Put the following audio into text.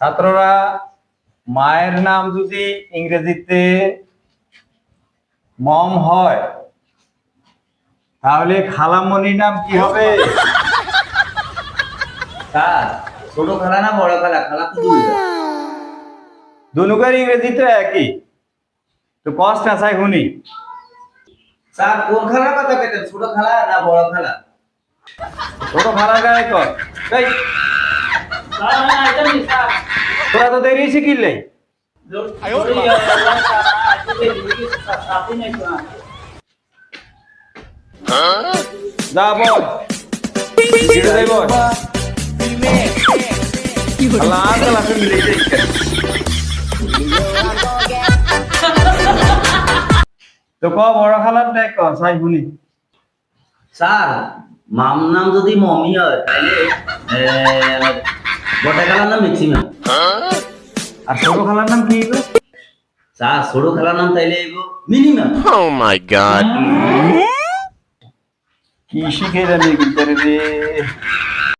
ছাত্ররা মায়ের নাম যদি ইংরেজিতে মম হয় তাহলে খালামণির নাম কি হবে? স্যার ছোট খেলা না বড় খেলা? খেলা দুনুকের ইংরেজি তো একই। তো কষ্ট না চাই শুনি। স্যার কোন খেলার কথা পেতেন ছোট খেলা না বড় খেলা? ছোট খালা গায়ে কর তোরা তো দেরি শিখিলে যা বল। যাই বল। আল্লাহ আল্লাহ তুমি তো ক খালার দেখ মাম নাম যদি মমি হয় গোটা খেলার নাম ম্যাক্সিমাম আর ছোট খালার নাম কি? স্যার ছোট খেলার নাম তাইলে মিনিমাম। ও মাই গড কি শিখে জানি কিন্তু রে?